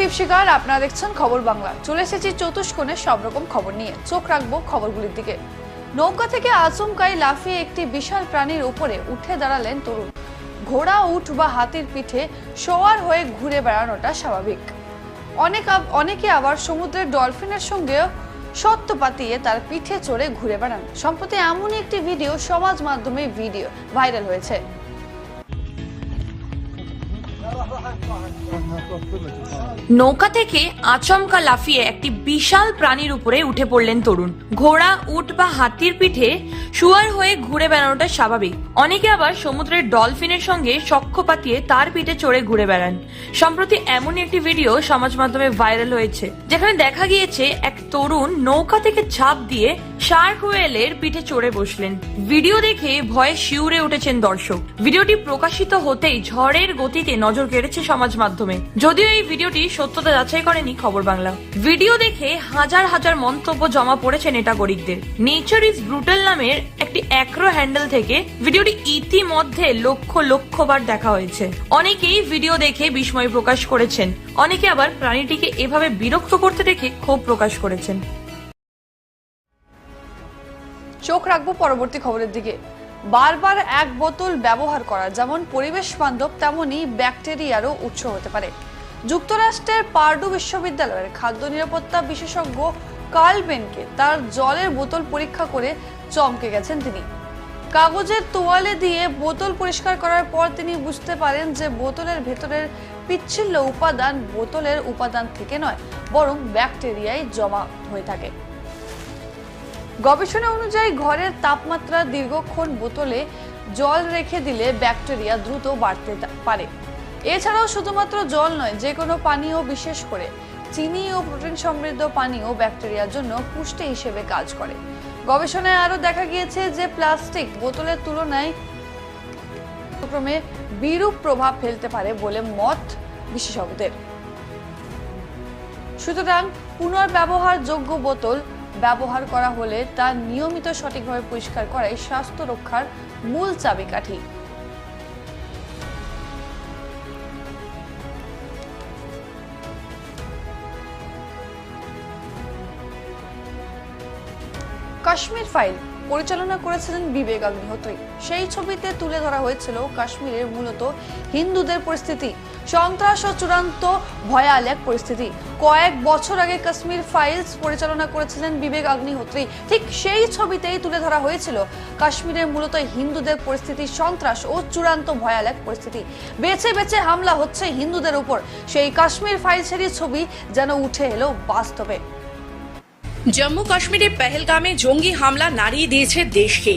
দীপশিকার আপনারা দেখছেন খবর বাংলা। চলে এসেছি চতুষ্কোণের সব রকম খবর নিয়ে। চোখ রাখব খবরগুলির দিকে। নৌকা থেকে আচমকাই লাফিয়ে একটি বিশাল প্রাণীর উপরে উঠে দাঁড়ালেন তরুণ। ঘোড়া, উঠ বা হাতির পিঠে শোয়ার হয়ে ঘুরে বেড়ানোটা স্বাভাবিক। অনেক অনেকে আবার সমুদ্রের ডলফিনের সঙ্গেও সত্য পাতিয়ে তার পিঠে চড়ে ঘুরে বেড়ান। সম্প্রতি এমনই একটি ভিডিও সমাজ মাধ্যমে ভিডিও, ভাইরাল হয়েছে। নৌকা থেকে আচমকা লাফিয়ে একটি বিশাল প্রাণীর উপরে উঠে পড়লেন তরুণ। ঘোড়া, উট বা হাতির পিঠে শুয়ার হয়ে ঘুরে বেড়ানোটা স্বাভাবিক। অনেকে আবার সমুদ্রের ডলফিনের সঙ্গে সখ্য পাতিয়ে তার পিঠে চড়ে ঘুরে বেড়ান। সম্প্রতি এমন একটি ভিডিও সমাজ মাধ্যমে ভাইরাল হয়েছে, যেখানে দেখা গিয়েছে এক তরুণ নৌকা থেকে ঝাঁপ দিয়ে শার্ক ওয়েলের পিঠে চড়ে বসলেন। ভিডিও দেখে ভয়ে শিউরে উঠেছেন দর্শক। ভিডিওটি প্রকাশিত হতেই ঝড়ের গতিতে নজর কেড়েছে সমাজ মাধ্যমে। যদিও এই ভিডিওটি সত্যতা যাচাই করেনি খবর বাংলা। ভিডিও দেখে হাজার হাজার মন্তব্য জমা পড়েছে নেটাগরিকদের নেচার ইজ ব্রুটাল নামের একটি অ্যাক্রো হ্যান্ডেল থেকে ভিডিওটি ইতিমধ্যে লক্ষ লক্ষ বার দেখা হয়েছে। অনেকেই ভিডিও দেখে বিস্ময় প্রকাশ করেছেন। অনেকে আবার প্রাণীটিকে এভাবে বিরক্ত করতে দেখে ক্ষোভ প্রকাশ করেছেন। চোখ রাখব পরবর্তী খবরের দিকে। বারবার এক বোতল ব্যবহার করা, যেমন পরিবেশ বান্ধব তেমনই ব্যাকটেরিয়ারও উৎস হতে পারে। যুক্তরাষ্ট্রের পার্ডু বিশ্ববিদ্যালয়ের খাদ্য নিরাপত্তা বিশেষজ্ঞ কার্ল বেনকে তার জলের বোতল পরীক্ষা করে চমকে গেছেন তিনি। কাগজের তোয়ালে দিয়ে বোতল পরিষ্কার করার পর তিনি বুঝতে পারেন যে বোতলের ভেতরের পিচ্ছিল্য উপাদান বোতলের উপাদান থেকে নয়, বরং ব্যাকটেরিয়ায় জমা হয়ে থাকে। গবেষণা অনুযায়ী ঘরের তাপমাত্রা দীর্ঘক্ষণ বোতলে জল রেখে দিলে ব্যাকটেরিয়া দ্রুত বাড়তে পারে। এছাড়াও শুধুমাত্র জল নয় যে কোনো পানীয় বিশেষ করে চিনি ও প্রোটিন সমৃদ্ধ পানীয় ব্যাকটেরিয়ার জন্য পুষ্টি হিসেবে কাজ করে। গবেষণায় আরও দেখা গিয়েছে যে প্লাস্টিক বোতলের তুলনায় ক্রমে বিরূপ প্রভাব ফেলতে পারে বলে মত বিশেষজ্ঞদের। সুতরাং পুনর্ব্যবহারযোগ্য বোতল ব্যবহার করা হলে তা নিয়মিত সঠিকভাবে পরিষ্কার করাই স্বাস্থ্য রক্ষার মূল চাবিকাঠি। কাশ্মীর ফাইল পরিচালনা করেছিলেন বিবেক অগ্নিহোত্রী সেই ছবিতে তুলে ধরা হয়েছিল কাশ্মীরের মূলত হিন্দুদের পরিস্থিতি। সন্ত্রাস ও চূড়ান্ত ভয়াল এক পরিস্থিতি। কয়েক বছর আগে কাশ্মীর ফাইলস পরিচালনা করেছিলেন বিবেক অগ্নিহোত্রী ঠিক সেই ছবিতেই তুলে ধরা হয়েছিল কাশ্মীরের মূলত হিন্দুদের পরিস্থিতি, সন্ত্রাস ও চূড়ান্ত ভয়াল এক পরিস্থিতি। বেছে বেছে হামলা হচ্ছে হিন্দুদের উপর। সেই কাশ্মীর ফাইলসেরই ছবি যেন উঠে এলো বাস্তবে। জম্মু কাশ্মীরে পেহেলগামে জঙ্গি হামলা নাড়িয়ে দিয়েছে দেশকে।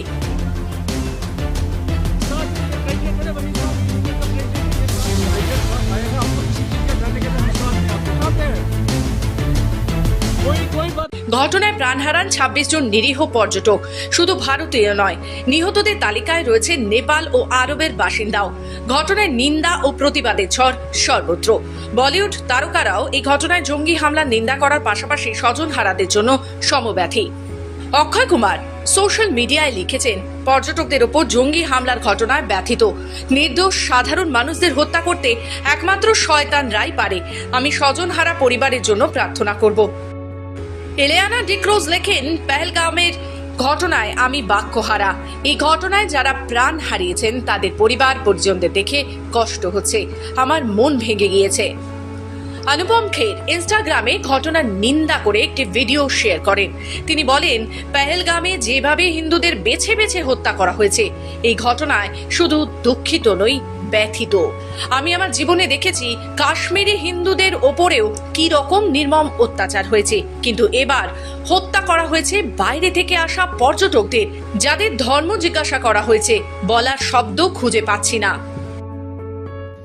ঘটনায় প্রাণ হারান ছাব্বিশ জন নিরীহ পর্যটক। শুধু ভারতীয় নয়, নিহতদের তালিকায় রয়েছে নেপাল ও আরবের বাসিন্দাও। ঘটনায় নিন্দা ও প্রতিবাদের ঝড় সর্বত্র। বলিউড তারকারাও এই ঘটনায় জঙ্গি হামলার নিন্দা করার পাশাপাশি স্বজন হারাদের জন্য সমব্যথী। অক্ষয় কুমার সোশ্যাল মিডিয়ায় লিখেছেন, পর্যটকদের ওপর জঙ্গি হামলার ঘটনায় ব্যথিত। নির্দোষ সাধারণ মানুষদের হত্যা করতে একমাত্র শয়তান শয়তানরাই পারে। আমি স্বজনহারা পরিবারের জন্য প্রার্থনা করব। এলিয়ানা ডিক্রোজ লেখেন, পেহেলগামের ঘটনায় আমি বাক্যহারা। এই ঘটনায় যারা প্রাণ হারিয়েছেন, তাদের পরিবার পরিজনদের দেখে কষ্ট হচ্ছে। আমার মন ভেঙে গিয়েছে। অনুপম খের ইনস্টাগ্রামে ঘটনার নিন্দা করে একটি ভিডিও শেয়ার করেন। তিনি বলেন, পেহেলগামে যেভাবে হিন্দুদের বেছে বেছে হত্যা করা হয়েছে, এই ঘটনায় শুধু দুঃখিত নই ব্যথিত আমি আমার জীবনে দেখেছি কাশ্মীরি হিন্দুদের ওপরেও কি রকম নির্মম অত্যাচার হয়েছে কিন্তু এবার হত্যা করা হয়েছে বাইরে থেকে আসা পর্যটকদের যাদের ধর্ম জিজ্ঞাসা করা হয়েছে বলার শব্দ খুঁজে পাচ্ছি না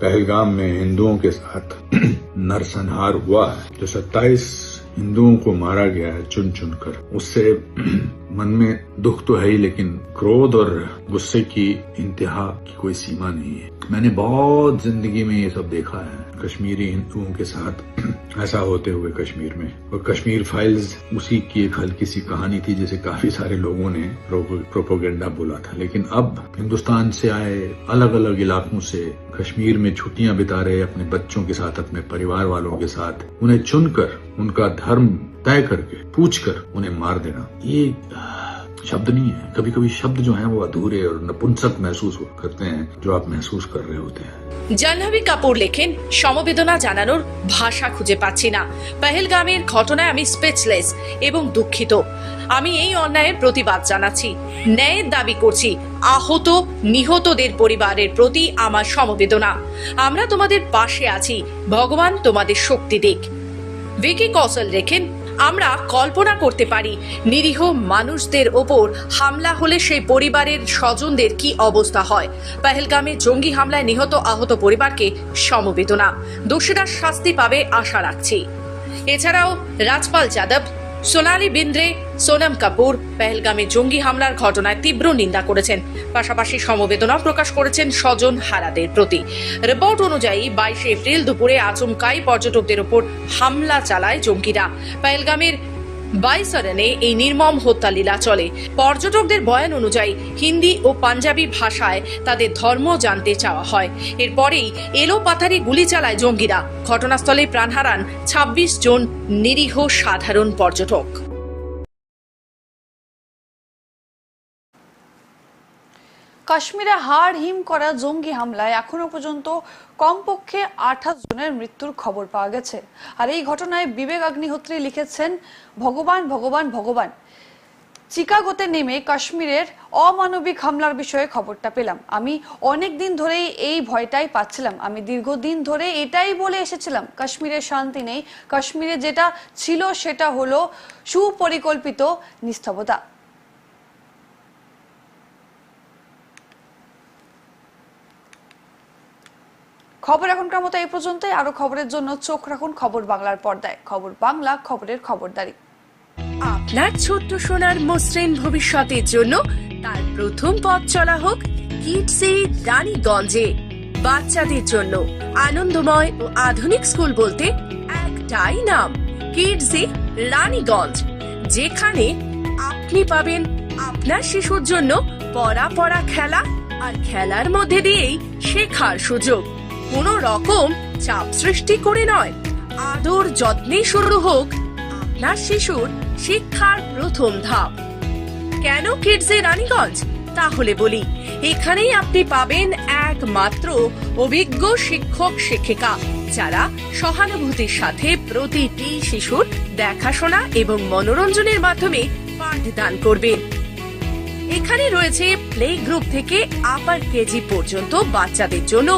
पहलगाम में हिंदुओं के साथ नरसंहार हुआ है जो 27 हिंदुओं को मारा गया है चुन चुन कर उससे मन में दुख तो है ही, लेकिन क्रोध और गुस्से की इंतहा की कोई सीमा नहीं है। मैंने बहुत ज़िंदगी में ये सब देखा है, कश्मीरी हिंदुओं के साथ। ऐसा होते हुए कश्मीर में। और कश्मीर फाइल्स, उसी की एक हल्की सी कहानी थी, जिसे काफ़ी सारे लोगों ने प्रोपोगेंडा बोला था। लेकिन अब हिंदुस्तान से आए अलग अलग इलाकों से कश्मीर में छुट्टियाँ बिता रहे अपने बच्चों के साथ, अपने परिवार वालों के साथ, उन्हें चुनकर उनका धर्म तय करके पूछकर उन्हें मार देना ये शब्द नहीं है कभी कभी शब्द जो हैं वो अधूरे और नपुंसक महसूस करते हैं जो आप महसूस कर रहे होते हैं জাহ্নবী কাপুর লেখেন সমবেদনা জানানোর ভাষা খুঁজে পাচ্ছি না পেহেলগামের ঘটনায় আমি স্পিচলেস এবং দুঃখিত আমি এই অন্যায়ের প্রতিবাদ জানাচ্ছি ন্যায়ের দাবি করছি আহত নিহতদের পরিবারের প্রতি আমার সমবেদনা আমরা তোমাদের পাশে আছি ভগবান তোমাদের শক্তি দিক ভিকি কৌশল রেখেন, আমরা কল্পনা করতে পারি নিরীহ মানুষদের ওপর হামলা হলে সেই পরিবারের স্বজনদের কি অবস্থা হয়। পাহেলগামে জঙ্গি হামলায় নিহত আহত পরিবারকে সমবেদনা। দোষীরা শাস্তি পাবে আশা রাখছি। এছাড়াও রাজপাল যাদব সোনালী বিন্দ্রে, সোনাম কাপুর পেহেলগামে জঙ্গি হামলার ঘটনায় তীব্র নিন্দা করেছেন। পাশাপাশি সমবেদনা প্রকাশ করেছেন স্বজন হারাদের প্রতি। রিপোর্ট অনুযায়ী বাইশে এপ্রিল দুপুরে আচমকাই পর্যটকদের ওপর হামলা চালায় জঙ্গিরা। পেহেলগামের বাইসরনে এই নির্মম হত্যা লীলা চলে। পর্যটকদের বয়ান অনুযায়ী, হিন্দি ও পাঞ্জাবি ভাষায় তাদের ধর্ম জানতে চাওয়া হয়। এরপরেই এলো পাথারি গুলি চালায় জঙ্গিরা। ঘটনাস্থলে প্রাণ হারান ছাব্বিশ জন নিরীহ সাধারণ পর্যটক। কাশ্মীরে হাড় হিম করা জঙ্গি হামলায় এখনও পর্যন্ত কমপক্ষে আঠাশ জনের মৃত্যুর খবর পাওয়া গেছে। আর এই ঘটনায় বিবেক অগ্নিহোত্রী লিখেছেন, ভগবান ভগবান ভগবান। চিকাগোতে নেমে কাশ্মীরের অমানবিক হামলার বিষয়ে খবরটা পেলাম। আমি অনেক দিন ধরেই এই ভয়টাই পাচ্ছিলাম। আমি দীর্ঘদিন ধরে এটাই বলে এসেছিলাম, কাশ্মীরে শান্তি নেই। কাশ্মীরে যেটা ছিল সেটা হলো সুপরিকল্পিত নিস্তবতা খবর এখনকার মতো এই পর্যন্তই। আরও খবরের জন্য চোখ রাখুন খবর বাংলার পর্দায়। খবর বাংলা, খবরের খবরদারি। আপনার ছোট্ট সোনার মসৃণ ভবিষ্যতের জন্য তার প্রথম পথ চলা হোক কিডসি রানীগঞ্জে। বাচ্চাদের জন্য আনন্দময় ও আধুনিক স্কুল বলতে একটাই নাম, কিডসি রানীগঞ্জ। যেখানে আপনি পাবেন আপনার শিশুর জন্য পড়া পড়া খেলা আর খেলার মধ্যে দিয়েই শেখার সুযোগ। কোনো রকম চাপ সৃষ্টি করে নয়। আদর যত্নে শুরু হোক, আপনার শিশুর শিক্ষার প্রথম ধাপ। কেন কিডসে রানীগঞ্জ? তাহলে বলি, এখানেই আপনি পাবেন একমাত্র অভিজ্ঞ শিক্ষক শিক্ষিকা, যারা সহানুভূতির সাথে প্রতিটি শিশুর দেখাশোনা এবং মনোরঞ্জনের মাধ্যমে পাঠদান করবেন। এখানে রয়েছে প্লে গ্রুপ থেকে আপার কেজি পর্যন্ত বাচ্চাদের জন্য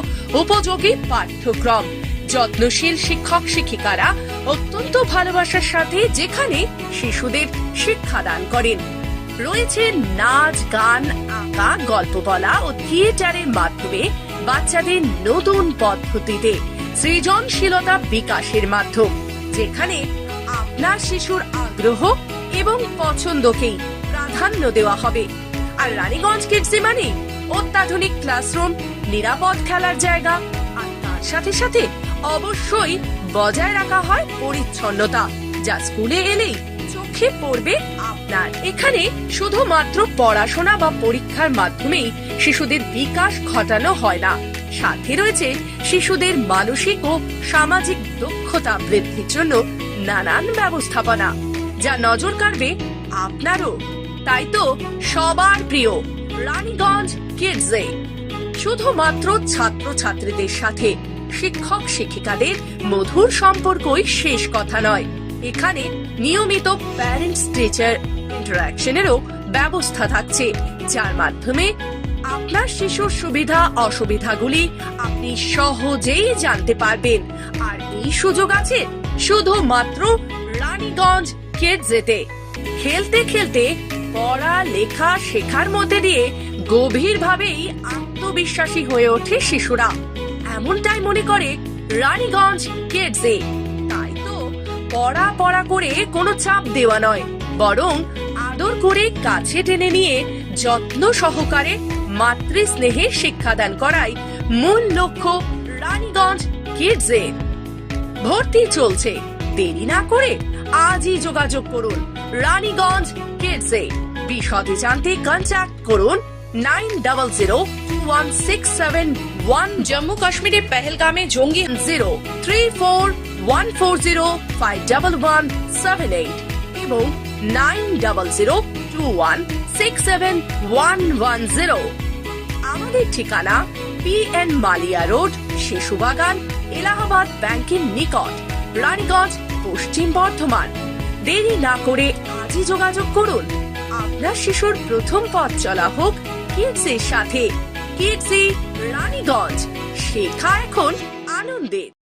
উপযোগী পাঠ্যক্রম। যত্নশীল শিক্ষক, শিক্ষিকারা অত্যন্ত ভালোবাসার সাথে যেখানে শিশুদের শিক্ষাদান করেন। রয়েছে নাচ, গান, আঁকা, গল্প বলা ও থিয়েটারের মাধ্যমে বাচ্চাদের নতুন পদ্ধতিতে সৃজনশীলতা বিকাশের মাধ্যম, যেখানে আপনার শিশুর আগ্রহ এবং পছন্দকেই প্রাধান্য দেওয়া হবে। আর রানীগঞ্জ কিডসি মানে অত্যাধুনিক ক্লাসরুম নিরাপদ খেলার জায়গা, আর তার সাথে সাথে অবশ্যই বজায় রাখা হয় পরিচ্ছন্নতা, যা স্কুলে এলেই চোখে পড়বে আপনার। এখানে শুধুমাত্র পড়াশোনা বা পরীক্ষার মাধ্যমেই শিশুদের বিকাশ ঘটানো হয় না। সাথে রয়েছে শিশুদের মানসিক ও সামাজিক দক্ষতা বৃদ্ধির জন্য নানান ব্যবস্থাপনা, যা নজর কাড়বে আপনারও। তাই তো সবার প্রিয় রানীগঞ্জ কিডসে। শুধুমাত্র ছাত্র ছাত্রীদের সাথে শিক্ষক শিক্ষিকাদের মধুর সম্পর্কই শেষ কথা নয়। এখানে নিয়মিত প্যারেন্টস টিচার ইন্টারাকশনেরও ব্যবস্থা থাকছে, যার মাধ্যমে আপনার শিশুর সুবিধা, অসুবিধাগুলি আপনি সহজেই জানতে পারবেন। আর এই সুযোগ আছে শুধুমাত্র রানীগঞ্জ খেলতে খেলতে পড়া, লেখা, শেখার মধ্যে দিয়ে গভীরভাবেই আত্মবিশ্বাসী হয়ে ওঠে শিশুরা। এমনটাই মনে করে রানীগঞ্জ কিডসে তাই তো পড়া পড়া করে কোনো চাপ দেওয়া নয়, বরং আদর করে কাছে টেনে নিয়ে যত্ন সহকারে মাতৃ স্নেহে শিক্ষাদান করাই মূল লক্ষ্য রানীগঞ্জ কিডসের ভর্তি চলছে। দেরি না করে আজই যোগাযোগ করুন রানীগঞ্জ কিডসে বিশদে জানতে কন্ট্যাক্ট করুন nine double zero one six seven one Jammu কাশ্মীরের পেহেলগামে জঙ্গি zero three four one four zero five double one seven eight এবং nine double zero two one six seven one one zero আমাদের ঠিকানা P N Malia road Shishubagan Allahabad ব্যাংকের নিকট রানীগঞ্জ পশ্চিম বর্ধমান। দেরি না করে আজই যোগাযোগ করুন। আপনার শিশুর প্রথম পথ চলা হোক কিডসের সাথে। কিডসি রানীগঞ্জ শেখা এখন আনন্দের।